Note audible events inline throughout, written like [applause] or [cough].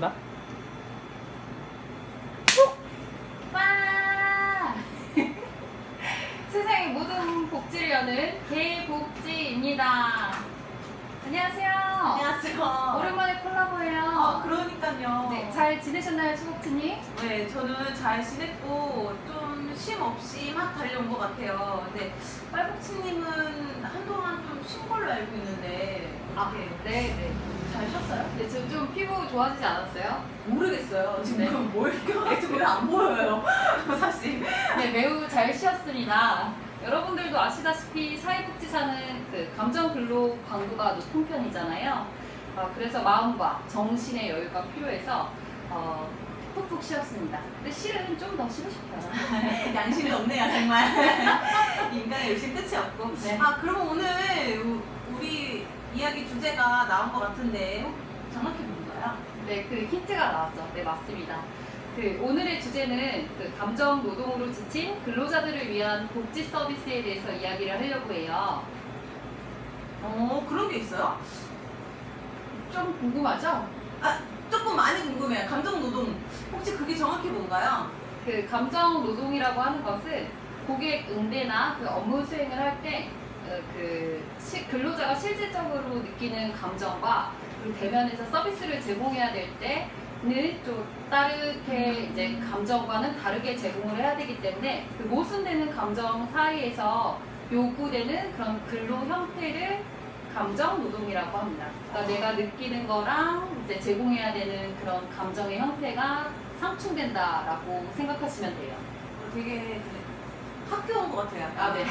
와! [laughs] 세상의 모든 복지를 여는 개복지입니다. 안녕하세요. 안녕하세요. 오랜만에 콜라보예요. 아, 그러니까요. 네, 잘 지내셨나요, 추복지님? 네, 저는 잘 지냈고 좀 쉼 없이 막 달려온 것 같아요. 근데 빨복치님은 한동안 좀 쉰 걸로 알고 있는데 아, 어떻게 네, 네. 잘 쉬었어요? 네, 지금 좀 피부 좋아지지 않았어요? 모르겠어요. 지금 네. 뭘 껴가지고 왜안 보여요. [laughs] 사실. 네, 매우 잘 쉬었습니다. 여러분들도 아시다시피 사회복지사는 그 감정 근로 강도가 높은 편이잖아요. 어, 그래서 마음과 정신의 여유가 필요해서 어, 푹푹 쉬었습니다. 근데 실은 좀 더 쉬고 싶어요. [laughs] 양심이 없네요, 정말. [laughs] 인간의 욕심 끝이 없고. 네. 아, 그러면 오늘 우- 우리 이야기 주제가 나온 것 같은데 정확히 뭔가요? 네, 그 힌트가 나왔죠. 네, 맞습니다. 그 오늘의 주제는 그 감정 노동으로 지친 근로자들을 위한 복지 서비스에 대해서 이야기를 하려고 해요. 어, 그런 게 있어요? 좀 궁금하죠? 아, 조금 많이 궁금해요. 감정 노동. 혹시 그게 정확히 뭔가요? 그 감정 노동이라고 하는 것은 고객 응대나 그 업무 수행을 할 때 그 근로자가 실질적으로 느끼는 감정과 그리고 대면에서 서비스를 제공해야 될 때는 좀 다르게 이제 감정과는 다르게 제공을 해야 되기 때문에 그 모순되는 감정 사이에서 요구되는 그런 근로 형태를 감정 노동이라고 합니다. 그러니까 내가 느끼는 거랑 이제 제공해야 되는 그런 감정의 형태가 상충된다라고 생각하시면 돼요. 되게 학교 온 것 같아요. 아, 네.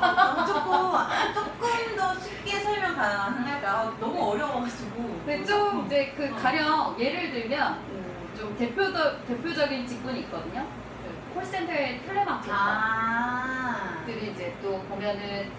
어, 조금, 조금 더 쉽게 설명 가능할까요? 너무 어려워가지고. 근데 좀 이제 그 가령 예를 들면 음, 좀 대표적 대표적인 직군이 있거든요. 그 콜센터의 텔레마케터. 아. 들이 이제 또 보면은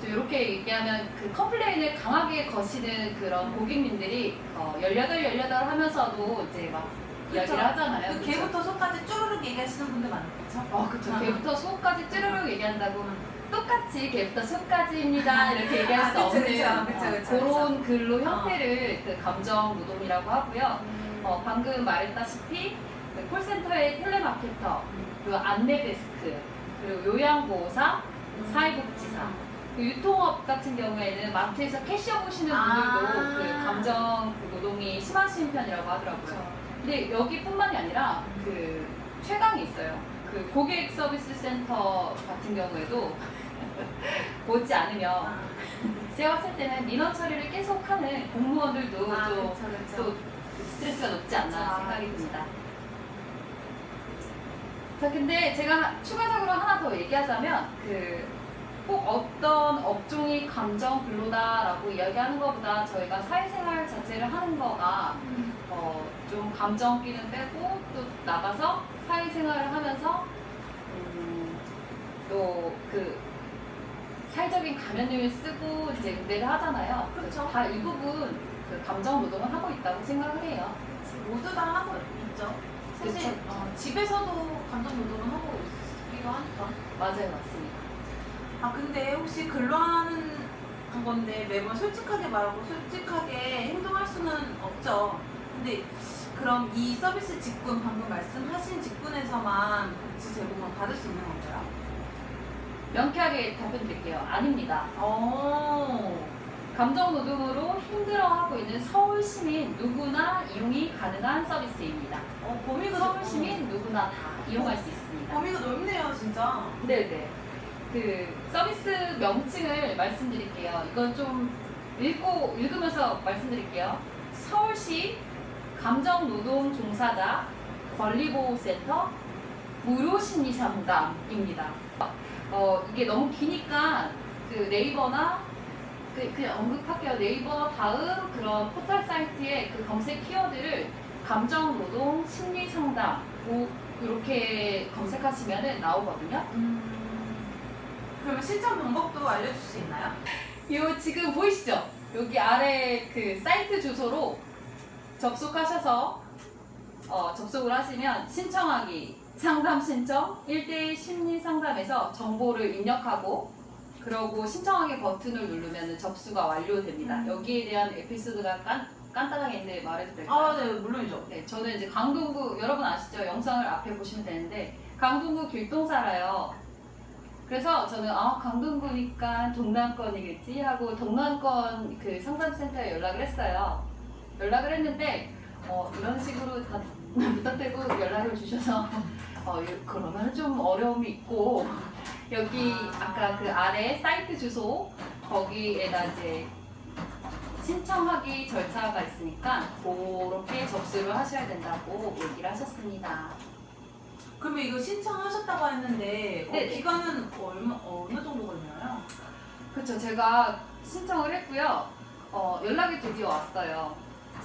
좀 이렇게 얘기하면 그 컴플레인을 강하게 거시는 그런 고객님들이 어, 18, 18 하면서도 이제 막 이야기를 그쵸. 하잖아요. 그 그쵸? 개부터 소까지 쭈르륵 얘기하시는 분들 많겠죠? 어, 그쵸. 아. 개부터 수까지 쭈르륵 얘기한다고 똑같이 개부터 수까지입니다 이렇게 얘기할 아, 수 그쵸, 없는 그쵸, 어, 그쵸, 그쵸, 그런 근로 어. 형태를 그 감정 노동이라고 하고요. 음. 어, 방금 말했다시피 그 콜센터의 텔레마케터, 그리고 안내데스크, 그리고 요양보호사, 음. 사회복지사, 그 유통업 같은 경우에는 마트에서 캐시어 보시는 분들도 아. 그 감정 그 노동이 심하신 편이라고 하더라고요. 근데 여기뿐만이 아니라 그 최강이 있어요. 그 고객 서비스 센터 같은 경우에도 [laughs] 못지 않으면 아, [laughs] 제가 봤을 때는 민원 처리를 계속하는 공무원들도 아, 좀 그쵸, 그쵸. 또 스트레스가 높지 않나. 생각이 듭니다. 자, 근데 제가 추가적으로 하나 더 얘기하자면 그 꼭 어떤 업종이 감정 근로다라고 이야기하는 것보다 저희가 사회생활 자체를 하는 거가 어, 좀 감정기는 빼고 또 나가서 사회생활을 하면서 음, 또그 사회적인 가면을 쓰고 이제 응대를 하잖아요. 그쵸. 다이 부분 그 감정 노동을 하고 있다고 생각을 해요. 모두 다 하고 있죠. 사실. 어, 집에서도 감정 노동을 하고 있기도 하니까. 맞아요, 맞습니다. 아 근데 혹시 근로하는 건데 매번 솔직하게 말하고 솔직하게 행동할 수는 없죠. 근데 그럼 이 서비스 직군 방금 말씀하신 직군에서만 복지 제공을 받을 수 있는 건가요? 명쾌하게 답변 드릴게요. 아닙니다. 어. 감정 노동으로 힘들어하고 있는 서울 시민 누구나 이용이 가능한 서비스입니다. 어 범위가 서울 좀- 시민 누구나 다 이용할 수 있습니다. 범위가 넓네요 진짜. 네네. 그 서비스 명칭을 말씀드릴게요. 이건 좀 읽고 읽으면서 말씀드릴게요. 서울시 감정노동 종사자 권리보호센터 무료 심리 상담입니다. 어 이게 너무 기니까 그 네이버나 그 그냥 언급할게요. 네이버 다음 그런 포털 사이트에 그 검색 키워드를 감정 노동 심리 상담 뭐 이렇게 검색하시면은 나오거든요. 음. 그러면 신청 방법도 알려줄 수 있나요? 요 지금 보이시죠? 여기 아래 그 사이트 주소로 접속하셔서 어, 접속을 하시면 신청하기 상담 신청 1대1 심리 상담에서 정보를 입력하고 그러고 신청하기 버튼을 누르면 접수가 완료됩니다. 음. 여기에 대한 에피소드가 깐, 간단하게 있는데 말해도 될까요? 아, 네, 물론이죠. 네, 저는 이제 강동구 여러분 아시죠? 영상을 앞에 보시면 되는데 강동구 길동 살아요. 그래서 저는 아 강동구니까 동남권이겠지 하고 동남권 그 상담센터에 연락을 했어요. 연락을 했는데 어, 이런 식으로 다 [laughs] 부탁드리고 연락을 주셔서 어, 이- 그러면 좀 어려움이 있고 여기 아까 그 아래 사이트 주소 거기에다 이제 신청하기 절차가 있으니까 그렇게 접수를 하셔야 된다고 얘기를 하셨습니다. 그러면 이거 신청하셨다고 했는데 어, 네. 기간은 얼마 어느 정도 걸려요? 그렇죠. 제가 신청을 했고요. 어, 연락이 드디어 왔어요.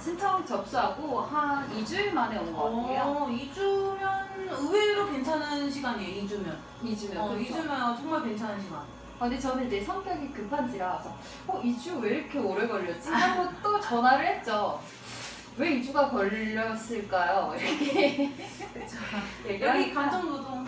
신청 접수하고 한 2주일 만에 온 것 같아요. 어, 2주면 의외로 괜찮은 시간이에요. 2주면. 2주면. 어, 그렇죠. 2주면 정말 괜찮은 시간. 아, 근데 저는 이제 성격이 급한지라 그래서 어 2주 왜 이렇게 오래 걸렸지? 하고 [laughs] 또 전화를 했죠. 왜 2주가 걸렸을까요? 이렇게 얘기를 여기 하니까 감정 노동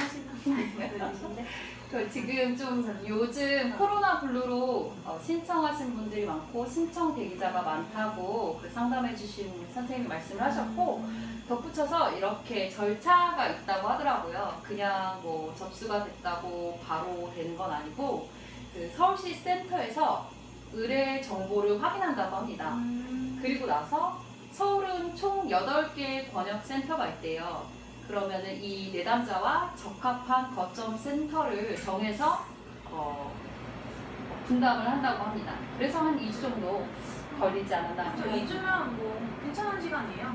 하시는 분들이신데. 그 지금 좀 요즘 코로나 블루로 어, 신청하신 분들이 많고 신청 대기자가 많다고 그 상담해 주신 선생님이 말씀을 하셨고 덧붙여서 이렇게 절차가 있다고 하더라고요. 그냥 뭐 접수가 됐다고 바로 되는 건 아니고 그 서울시 센터에서 의뢰 정보를 확인한다고 합니다. 음. 그리고 나서 서울은 총 8개의 번역 센터가 있대요. 그러면은 이 내담자와 적합한 거점 센터를 정해서 어, 분담을 한다고 합니다. 그래서 한 2주 정도 걸리지 않았나. 저 2주면 뭐 괜찮은 시간이에요.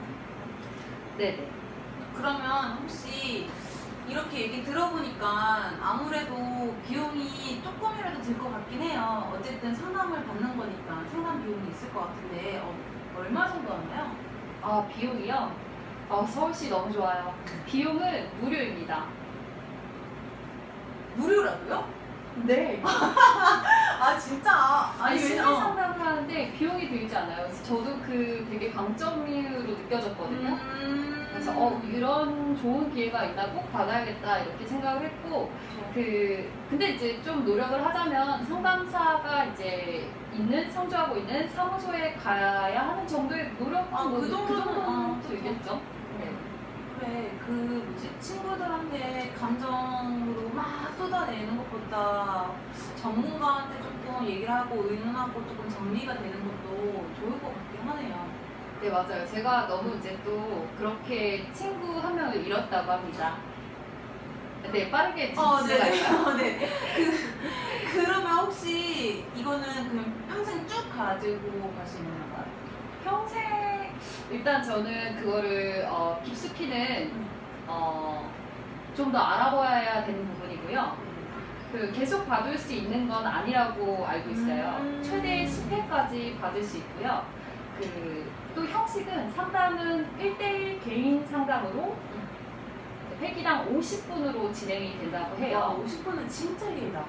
네네. 그러면 혹시 이렇게 얘기 들어보니까 아무래도 비용이 조금이라도 들 것 같긴 해요. 어쨌든 상담을 받는 거니까 상담 비용이 있을 것 같은데 어, 얼마 정도 하나요? 아, 비용이요? 어, 서울시 너무 좋아요. 비용은 무료입니다. 무료라고요? 네. [laughs] 아 진짜? 아니, 왜- 심리 어. 상담을 하는데 비용이 들지 않아요. 그래서 저도 그 되게 강점으로 느껴졌거든요. 음. 그래서 어 이런 좋은 기회가 있나 꼭 받아야겠다 이렇게 생각을 했고 그 근데 이제 좀 노력을 하자면 상담사가 이제 있는 상주하고 있는 사무소에 가야 하는 정도의 노력 아, 뭐그 정도는, 어, 그쵸. 들겠죠. 네. 그래 그 뭐지 친구들한테 감정으로 막 쏟아내는 것보다 전문가한테 조금 얘기를 하고 의논하고 조금 정리가 되는 것도 좋을 것 같긴 하네요. 네 맞아요. 제가 너무 이제 또 그렇게 친구 한 명을 잃었다고 합니다. 네 빠르게 어, 진행할까요? 네. [laughs] 어, 네. 그, 그러면 혹시 이거는 그냥 평생 쭉 가지고 갈 수 있는 건가요? 평생 일단 저는 그거를 어, 깊숙이는 어, 좀 더 알아봐야 되는 부분이고요. 그 계속 받을 수 있는 건 아니라고 알고 있어요. 음. 최대 10회까지 받을 수 있고요. 그 또 형식은 상담은 1대1 개인 상담으로 회기당 50분으로 진행이 된다고 와, 해요. 50분은 진짜 길다.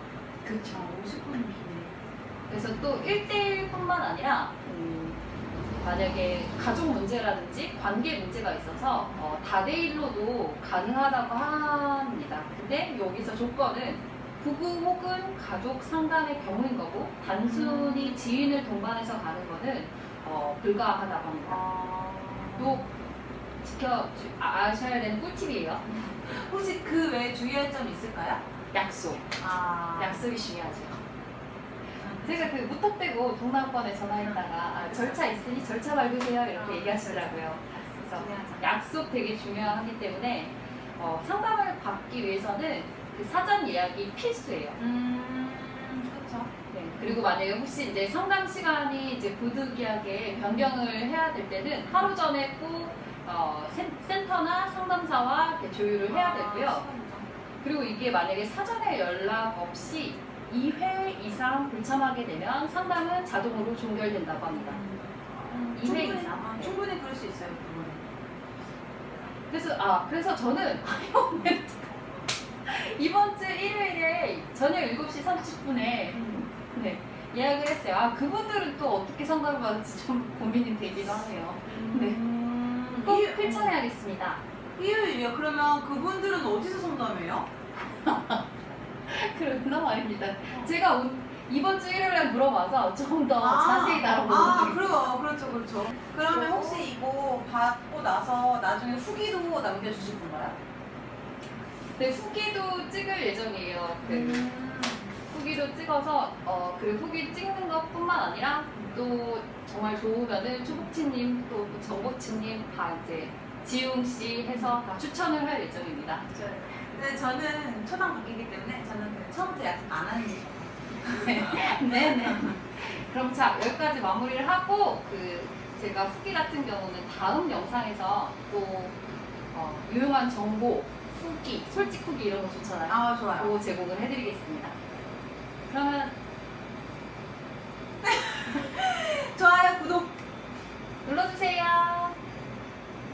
그렇죠. 50분은 기네. 그래서 또 1대1뿐만 아니라 음, 만약에 가족 문제라든지 관계 문제가 있어서 어, 다대일로도 가능하다고 합니다. 근데 여기서 조건은 부부 혹은 가족 상담의 경우인 거고 단순히 지인을 동반해서 가는 거는 어, 불가하다고 합니다. 아... 또 지켜 주- 아- 아셔야 되는 꿀팁이에요. 혹시 그 외에 주의할 점 있을까요? 약속. 아... 약속이 중요하죠. 제가 그 무턱대고 동남권에 전화했다가 아, 절차 있으니 절차 밟으세요 이렇게 얘기하시더라고요. 그래서. 약속 되게 중요하기 때문에 어, 상담을 받기 위해서는 그 사전 예약이 필수예요. 음, 그렇죠. 네, 그리고 만약에 혹시 이제 상담 시간이 이제 부득이하게 변경을 해야 될 때는 하루 전에 꼭 어, 센, 센터나 상담사와 이렇게 조율을 아, 해야 되고요. 그리고 이게 만약에 사전에 연락 없이 2회 이상 불참하게 되면 상담은 자동으로 종결된다고 합니다. 음, 이회 충분히, 이상. 아, 충분히 그럴 수 있어요. 그거는. 그래서 아 그래서 저는 [laughs] 이번 주 일요일에 저녁 7시 30분에 네, 예약을 했어요. 아 그분들은 또 어떻게 상담을 받을지 좀 [laughs] 고민이 되기도 하네요. 네. 음, 꼭 일- 필참해야겠습니다. 일요일이요? 그러면 그분들은 어디서 상담해요? [laughs] [laughs] 그런 말입니다. 제가 온- 이번 주 일요일에 물어봐서 좀 더 자세히 아, 다뤄보도록 그래요. 그렇죠, 그렇죠. 그러면 혹시 이거 받고 나서 나중에 후기도 남겨주실 건가요? 네, 후기도 찍을 예정이에요. 그 음. 후기도 찍어서 어, 그 후기 찍는 것뿐만 아니라 또 정말 좋으면은 초복치님 또 정복치님 다 이제 지웅 씨 해서 다 추천을 할 예정입니다. 근데 저는 초당 바뀌기 때문에 저는 그냥 처음부터 약속 안 하는 게 네네. [laughs] 그럼 자 여기까지 마무리를 하고 그 제가 후기 같은 경우는 다음 영상에서 또 어, 유용한 정보, 후기, 솔직 후기 이런 거 좋잖아요. 아, 좋아요. 그거 제공을 해드리겠습니다. 그러면